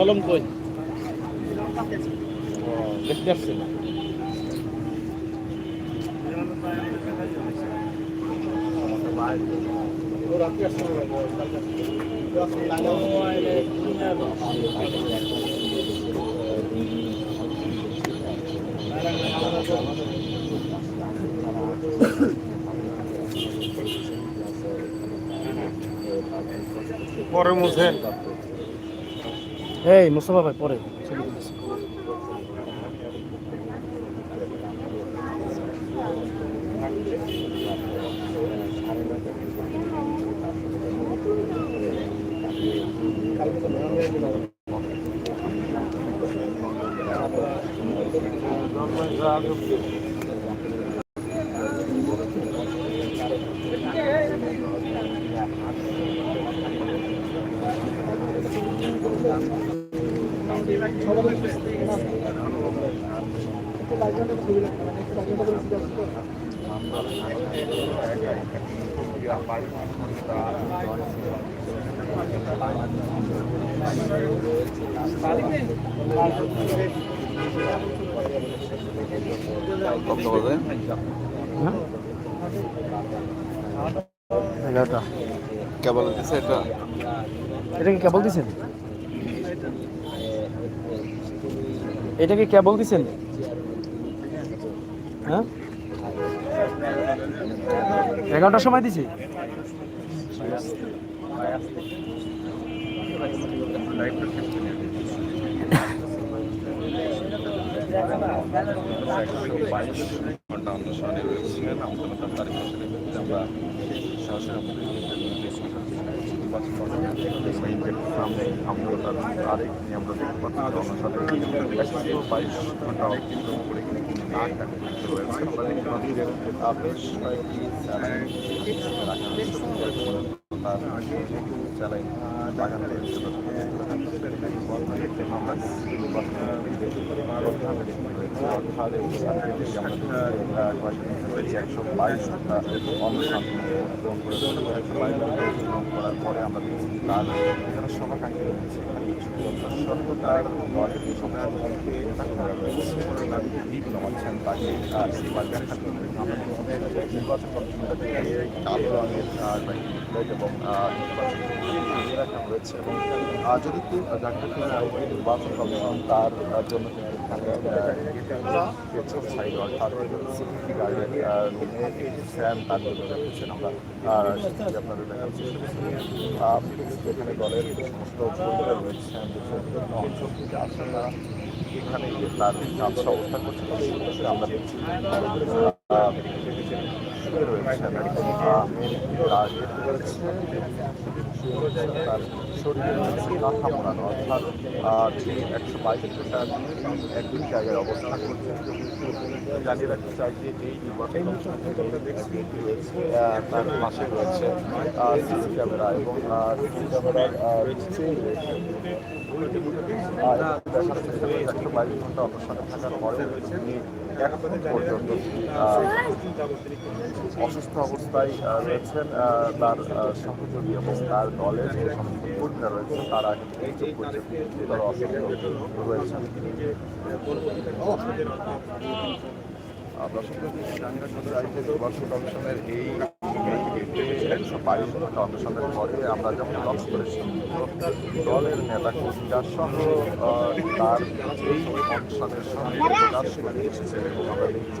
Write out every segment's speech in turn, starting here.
আলম কই? দেখতে আসছে না। পরে মুছে। এই মুস্তফা ভাই পরে ছবি হ্যাঁ? এগারোটা কেবল দিছে এটা এটা কি কেবল দিছেন এটা কি কেবল দিছেন হ্যাঁ? এগারোটার সময় দিছি? আমাদের আমরা সরাসরি সামনে আমরা তার আরেক নিয়ে আমরা দেখতে পাচ্ছি অনুসারে বাইশ ঘণ্টা করে আমরা দেখতে পাচ্ছি বেশ কয়েকটি তার রয়েছে আমরা একশো বাইশ এবং করার পরে আমরা তার এখানে দলের সময়ের মধ্যে রয়েছে তার দিক জমাচ্ছেন তাকে সেই নির্বাচন কমিশনটাকে প্লেট এবং রাখা রয়েছে। এবং যদি কেউ নির্বাচন তার জন্য সাইড অর্থাৎ সিকিউরিটি গার্ডের আমরা আহ, সেটি আপনাদের দেখাচ্ছি এখানে দলের সমস্ত কর্মীরা এখানে তার কাজ অবস্থান করছে আমরা তার ইয়েতে রয়েছে তার শরীরে মোড়ানো অর্থাৎ একশো বাইশ ঘণ্টার একই জায়গায় অবস্থান করছেন জানিয়ে রাখতে চাই যে এই নির্বাচন দেখছি তার পাশে রয়েছে ক্যামেরা এবং সিসি ক্যামেরার রয়েছে ঘণ্টা অসুস্থ অবস্থায় রয়েছেন তার সহযোগী এবং তার দলের যে সমস্ত কর্মীরা রয়েছে তারা গুরুতর অসুস্থ রয়েছেন। দর্শকদের চাই যে নির্বাচন কমিশনের এই একশো বাইশ অনুষ্ঠানের পরে আমরা যখন লক্ষ্য করেছি। দলের নেতা কর্মীরা সহ তার এই অনুষ্ঠানের সঙ্গে প্রকাশ করে এসেছে এবং আমরা দেখছি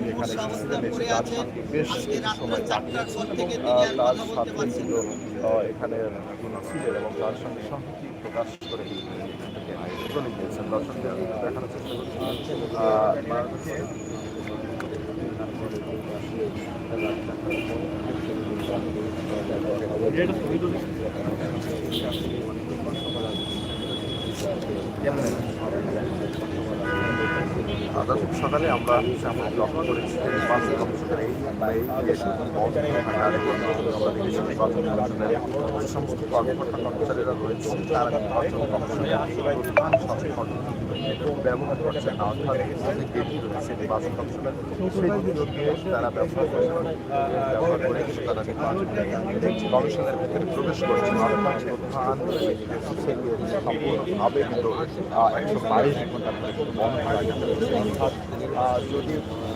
সে খুবই এখানে এসে তার সঙ্গে বেশ কিছু সময় কাটিয়েছেন এবং আহ, তার সাথে এখানে ছিলেন এবং তার সঙ্গে সংহতি প্রকাশ করে চলে গিয়েছেন। দর্শকদের দেখানোর চেষ্টা করছি। আজ সকালে আমরা আমরা লক্ষ্য করেছি নির্বাচন কমিশনের আমরা দেখেছি কমিশনের যে সমস্ত কর্মকর্তা কর্মচারীরা রয়েছে তারা কমিশনের প্রধান সচেতন ব্যবহার করছে না। অর্থাৎ যে গেটটি রয়েছে কমিশনের সেই তারা ব্যবহার করছে। ব্যবহার করে কিন্তু তারা কিন্তু কমিশনের ভিতরে প্রবেশ করছে। অর্থাৎ প্রধান সম্পূর্ণভাবে কিন্তু একশো বাইশ ঘণ্টা বন্ধ অর্থাৎ যদি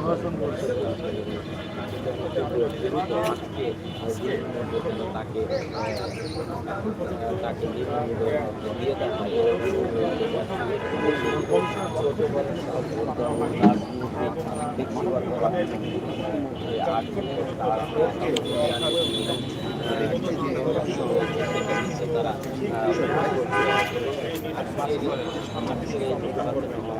লাগলে একটা তাকে তাকে দিয়ে তারা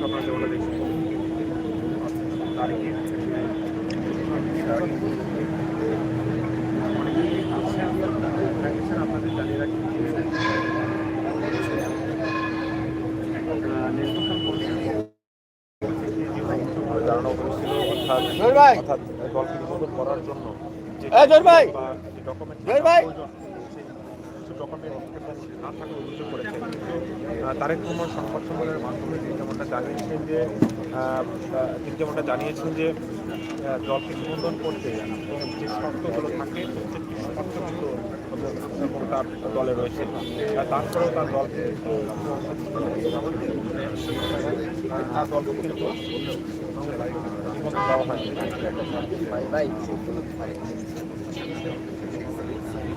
আমরা যেমন দেখি তারিখে আপনাদের জানিয়ে রাখি জানানো হয়েছিল অর্থাৎ অর্থাৎ দলকে করার জন্য ভাই! যে ডকুমেন্ট না থাকা অভিযোগ করেছেন। তারেক রহমান সংবাদ সম্মেলনের মাধ্যমে তিনি যেমনটা জানিয়েছেন যে তিনি যেমনটা জানিয়েছেন যে দলকে নিবন্ধন করতে যে শর্তগুলো থাকে তার দলে রয়েছে তারপরেও তার তার দলকে কিন্তু নিবন্ধন দেওয়া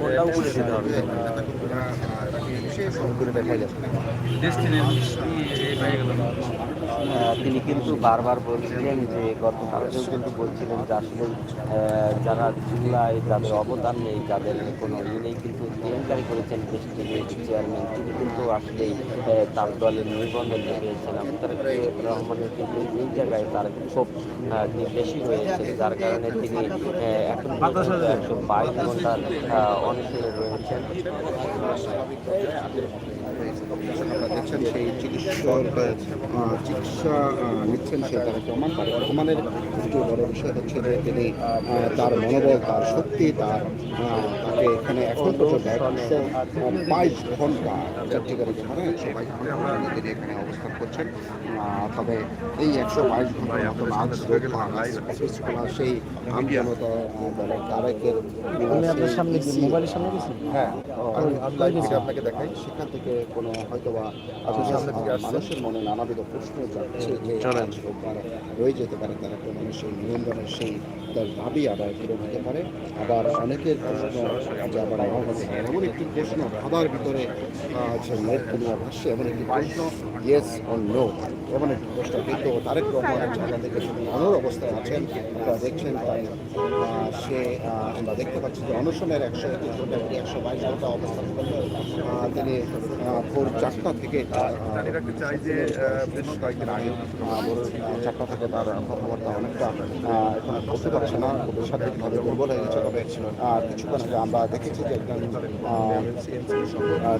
ফোনটাও করে দিতে হবে আহ, তিনি কিন্তু বারবার বলছিলেন যে গতকালকেও কিন্তু বলছিলেন যে আসলে যারা জুলাই যাদের অবদান নেই যাদের কোনো ই নেই কিন্তু কেলেঙ্কারি করেছেন দেশটির চেয়ারম্যান তিনি কিন্তু আসলেই তার দলের নিবন্ধন পেয়েছেন আখতার রহমানের কিন্তু এই জায়গায় তার আহ, বেশি হয়েছে যার কারণে তিনি এখন একশো বাইশ ঘণ্টার অনশনে রয়েছেন। আপনারা দেখছেন, সেই চিকিৎসক চিকিৎসা নিচ্ছেন সে তার রহমান। তারেক রহমানের সবচেয়ে বড় বিষয় হচ্ছে যে তিনি তার মনোবল, তার শক্তি, তার যে এখানে এখন পর্যন্ত একশো বাইশ ঘণ্টা যাত্রীগারী মানে একশো বাইশ ঘণ্টা তিনি এখানে অবস্থান করছেন। তবে এই একশো বাইশ ঘণ্টার মতন আজ অফিস খোলা সেই আমজনতা দলের তারেকের হ্যাঁ আপনাকে দেখাই। সেখান থেকে কোনো হয়তোবা মানুষের মনে নানাবিধ প্রশ্ন যাচ্ছে যে রয়ে যেতে পারে তার একটা মানুষের নিয়ন্ত্রণের সেই তার দাবি আদায় করে দিতে পারে। আবার অনেকের প্রশ্ন যে আবার কাছে এমন একটি প্রশ্ন খাবার ভিতরে যে নেট দুনিয়া ভাসছে এমন একটি প্রশ্ন ইয়েস ও নো এমন একটি প্রশ্ন। কিন্তু তারেক রহমান থেকে শুধু অনর অবস্থায় আছেন। আপনারা দেখছেন তাই সে আমরা দেখতে পাচ্ছি যে অনশনের একশো একুশ ঘণ্টা একশো বাইশ ঘণ্টা অবস্থান করলেন আহ, তিনি ভোর চারটা থেকে চাই যে চারটা থেকে তার কথাবার্তা অনেকটা এখন বলতে পারছে না খুবই শারীরিকভাবে দুর্বল হয়ে গেছে, তবে কিছুক্ষণ আগে আমরা দেখেছি যে একজন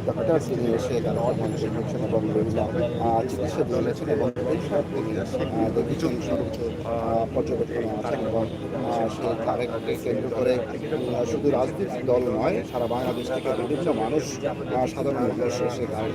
ডক্টর তিনি এসে তার মানুষের এবং চিকিৎসা দিয়েছেন এবং এই সব তিনি আহ, দেখেছেন সর্বোচ্চ আহ, পর্যবেক্ষণে এবং আহ, সে তারেককে কেন্দ্র করে শুধু রাজনৈতিক দল নয় সারা বাংলাদেশ থেকে বিভিন্ন মানুষ সাধারণ মানুষ এসে তারেক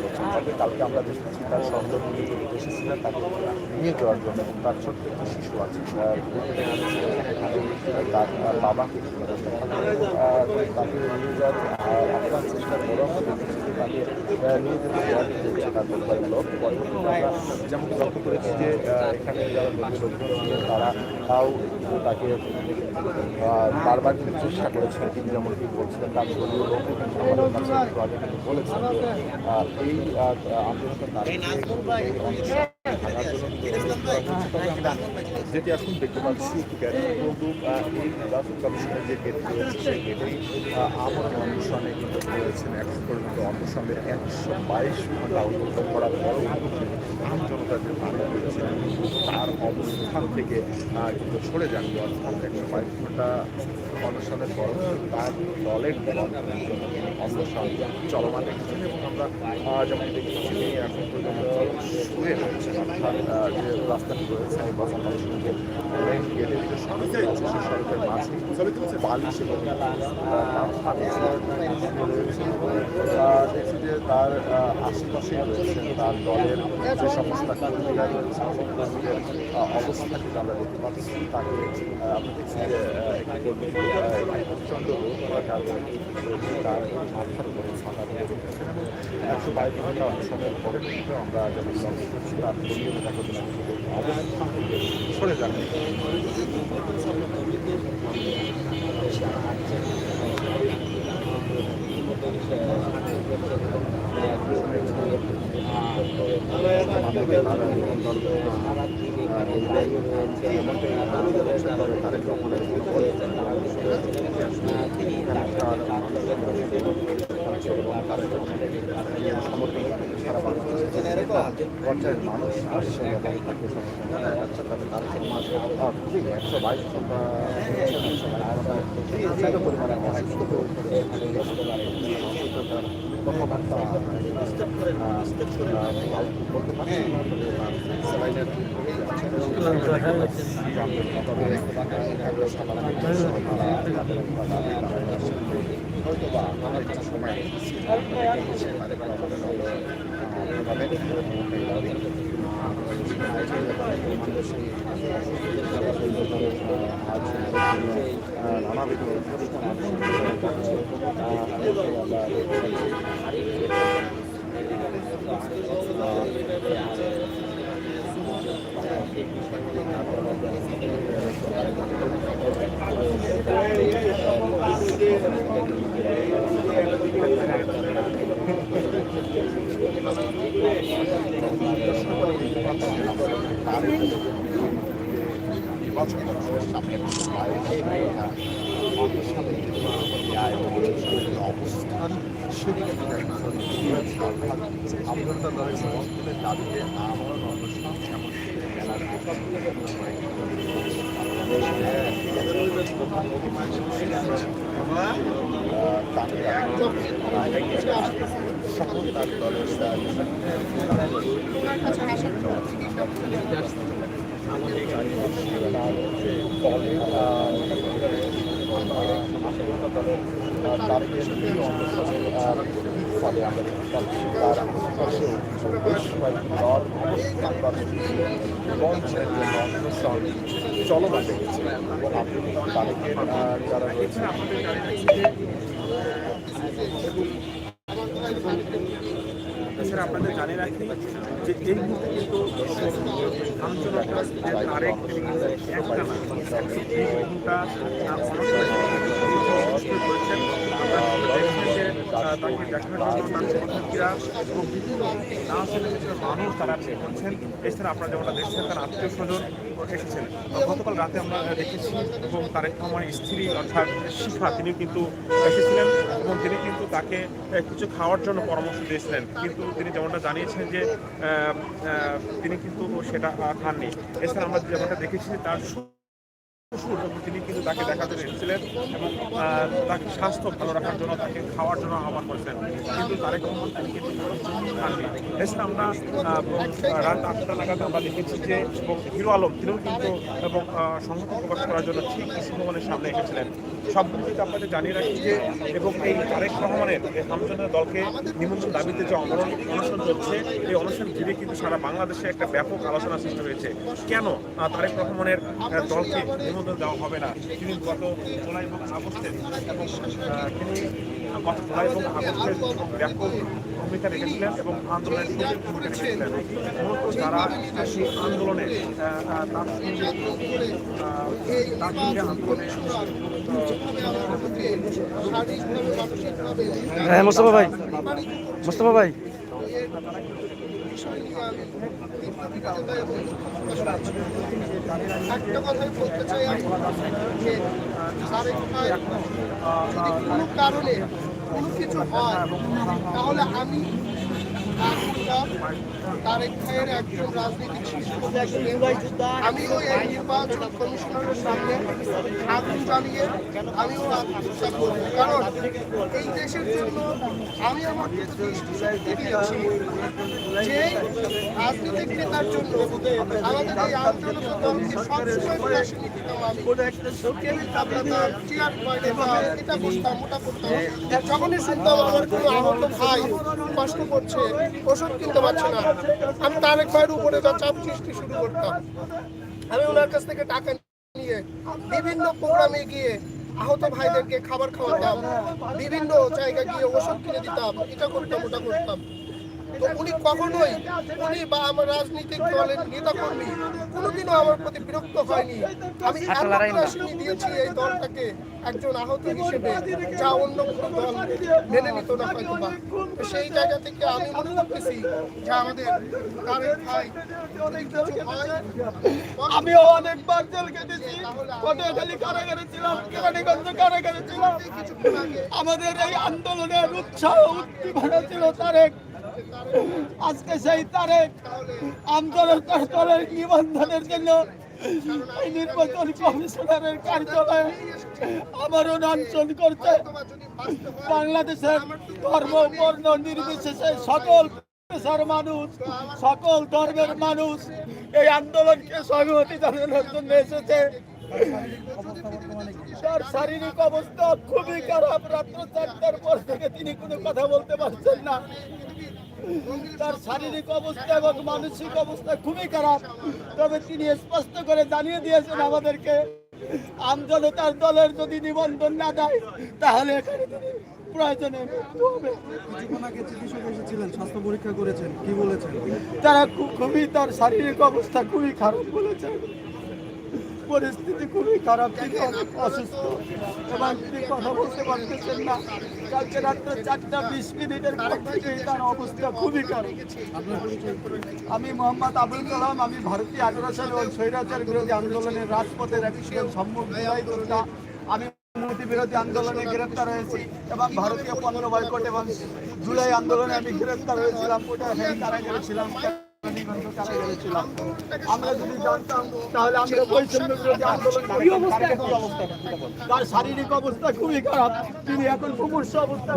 তবে কালকে আমরা দেখেছি তার সন্দেহ থেকে এসেছিলেন তাকে নিয়ে যাওয়ার জন্য এবং তার ছোট্ট একটি শিশু আছে। তার বাবাকে নিয়ে তাকে নিয়ে যাওয়ার আপ্রাণ চেষ্টা করেও আমরা দেখেছি যে তাকে আহ, নিয়ে যেতে দেওয়া হচ্ছে তার পরিবারের লোক পরবর্তীতে লক্ষ্য করেছি যে এখানে যারা লোকজন তারা তাও তাকে বারবার কিন্তু চেষ্টা করেছেন তিনি যেমনটি বলছিলেন তার লোক আমাদের কাছে বলেছেন এই আহ, আন্দোলনটা তারিখে যেটি এখন দেখতে পাচ্ছি গেট কিন্তু এই নির্বাচন কমিশনের যে গেট রয়েছে, সেই গেটেই আমার অন্বেষণে কিন্তু রয়েছেন, এখন পর্যন্ত অন্বেষণের একশো বাইশ ঘণ্টা অতিক্রম করার পরেও আম জনতার যে মানুষ রয়েছিলেন তার অবস্থান থেকে কিন্তু সরে যাননি অর্থাৎ একশো বাইশ ঘণ্টা পরও কিন্তু তার দলের দল অন্বেষণ চলমান রেখেছেন এবং আমরা যেমন দেখেছি তিনি এখন পর্যন্ত শুয়ে রয়েছেন অর্থাৎ যে রাস্তাটি রয়েছে যে মেইন গেটের যে সড়ক রয়েছে সেই সড়কের মাঝে বালিশ এবং দেখছি যে তার আহ, আশেপাশেই রয়েছেন তার দলের যে সমস্ত কর্মীরা রয়েছে, সেই কর্মীদের অবস্থা কিন্তু আমরা দেখতে পাচ্ছি। তাকে আমরা একশো বাইশ ঘণ্টা অনেক পরে কিন্তু আমরা লক্ষ্য করছি, তার থেকে সরে যান পর্যায়ের মানুষ আসছে খুবই একশো বাইশ পরিমাণে তাদের দাবি তারা আসছে হয়তো বা আমাদের কিছু সময় ভাবে নানাবিধ নির্বাচন কমিশনের অবস্থান সেদিকে দাবিতে আমরণ অনশন যেমন সকল তার দলের ফলে আমরা তার পাশেও বেশ কয়েকটি দল অবস্থান চলমান রেখেছে এবং তাদেরকে যারা রয়েছে এছাড়া আপনাদের জানিয়ে রাখি যে এই মুহূর্তে কিন্তু আন্দোলনটা যে তারেক তিনি কিন্তু একটা না এই ঘণ্টা অনশনে করেছেন তাকে দেখার জন্য তার সমর্থকরা এবং বিভিন্ন রাজনৈতিক দেশের মানুষ তারা করছেন এছাড়া আপনারা যেমনটা দেখছেন, তার আত্মীয় স্বজন এসেছেন। গতকাল রাতে আমরা দেখেছি এবং তারেক রহমানের স্ত্রী অর্থাৎ শিখা তিনি কিন্তু এসেছিলেন এবং তিনি কিন্তু তাকে কিছু খাওয়ার জন্য পরামর্শ দিয়েছিলেন। কিন্তু তিনি যেমনটা জানিয়েছেন যে তিনি কিন্তু সেটা খাননি। এছাড়া আমরা যেমনটা দেখেছি, তার তিনি কিন্তু তাকে দেখাতে জন্য এসেছিলেন এবং তাকে স্বাস্থ্য ভালো রাখার জন্য তাকে খাওয়ার জন্য আহ্বান করেছেন। কিন্তু তারেক রহমান তিনি কিন্তু খাননি। এছাড়া আমরা রাত আটটা নাগাদ আমরা দেখেছি যে হিরো আলম, তিনিও কিন্তু, এবং সংহতি প্রকাশ করার জন্য ঠিক কৃষি ভবনের সামনে এসেছিলেন। কিন্তু আপনাদের জানিয়ে রাখি যে, এবং এই তারেক রহমানের হামজনের দলকে নিমন্ত্রণ দাবিতে যে অমরণ অনশন চলছে, এই অনশন ঘিরে কিন্তু সারা বাংলাদেশে একটা ব্যাপক আলোচনা সৃষ্টি হয়েছে। কেন তারেক রহমানের দলকে নিমন্ত্রণ দেওয়া হবে না? তিনি গত জুলাই এবং আগস্টে এবং তিনি গত জুলাই এবং ব্যাপক ভূমিকা রেখেছিলেন এবং আন্দোলনের ভূমিকা রেখেছিলেন। মূলত যারা সেই আন্দোলনে আহ, আহ, তার সঙ্গে তার সঙ্গে আন্দোলনে হ্যাঁ মোস্তফা ভাই। মোস্তফা ভাই। একটা কথাই বলতে চাই আমি যে কোনো কারণে কোনো কিছু হয় তাহলে আমি তারেক একজন রাজনীতিক আমিও এই নির্বাচন কমিশনারের সামনে আগুন জ্বালিয়ে আমিও আত্মহত্যা করব কারণ এই দেশের জন্য আমি আমার দিয়েছি যে রাজনৈতিক নেতার জন্য আমাদের এই আন্দোলন সবসময় প্রয়াসে আমি। এটা যখনই শুনতাম আমার কোনো আহত ভাই কষ্ট করছে, ওষুধ কিনতে পারছে না। আমি তারেক ভাইয়ের উপরে যা চাপ সৃষ্টি শুরু করতাম। আমি ওনার কাছ থেকে টাকা নিয়ে বিভিন্ন প্রোগ্রামে গিয়ে আহত ভাইদেরকে খাবার খাওয়াতাম, বিভিন্ন জায়গায় গিয়ে ওষুধ কিনে দিতাম, এটা করতাম, ওটা করতাম। তো উনি কখনোই উনি বা আমার রাজনৈতিক দলের নেতা কর্মী কোনোদিনও আমার প্রতি বিরক্ত হয়নি। আমি আত্মপ্রাসনী দিয়েছি এই দলটাকে একজন আহত হিসেবে যা অন্য কোনো দল মেনে নিত না হয়তো বা সেই জায়গা থেকে আমি মনে করতেছি যে আমাদের তারেক ভাই অনেক কিছু হয় আমিও অনেকবার জেল কেটেছি পটুয়াখালী কারাগারে ছিলাম কেরানীগঞ্জ কারাগারে ছিলাম। আমাদের এই আন্দোলনের উৎসাহ উদ্দীপনা ছিল তারেক। আজকে সেই তারেক আন্দোলন দলের নিবন্ধনের জন্য নির্বাচন কমিশনারের কার্যালয়ে যদি বাঁচতে হয় বাংলাদেশের ধর্ম, বর্ণ, নির্বিশেষে সকল মানুষ, সকল ধর্মের মানুষ এই আন্দোলনকে সংহতি জানানোর জন্য এসেছে। তার শারীরিক অবস্থা খুবই খারাপ, রাত্র চারটার পর থেকে তিনি কোনো কথা বলতে পারছেন না। তার শারীরিক অবস্থা এবং মানসিক অবস্থা খুবই খারাপ। তবে তিনি স্পষ্ট করে জানিয়ে দিয়েছেন আমাদেরকে আমজনতার দলের যদি নিবন্ধন না দেয় তাহলে এখানে প্রয়োজনে স্বাস্থ্য পরীক্ষা করেছেন কি বলেছেন? তারা খুবই তার শারীরিক অবস্থা খুবই খারাপ বলেছে পরিস্থিতি খুবই খারাপ তিনি অনেক অসুস্থ। এবং তিনি কথা বলতে পারতেছেন না। কালকে রাত্রে চারটা বিশ মিনিটের পর থেকেই তার অবস্থা খুবই খারাপ। আমি মোহাম্মদ আবুল কালাম, আমি ভারতীয় আগ্রাসন এবং স্বৈরাচার বিরোধী আন্দোলনের রাজপথের একজন সম্মুখ কর্তা আমি মোটিভ বিরোধী আন্দোলনে গ্রেপ্তার হয়েছি এবং ভারতীয় পণ্য বয়কট এবং জুলাই আন্দোলনে আমি গ্রেপ্তার হয়েছিলাম, ওটা এখানে কারাগারে ছিলাম কারাগারে ছিলাম। আমরা যদি জানতাম তাহলে শারীরিক অবস্থা খুবই খারাপ। তিনি এখন সমস্যা অবস্থা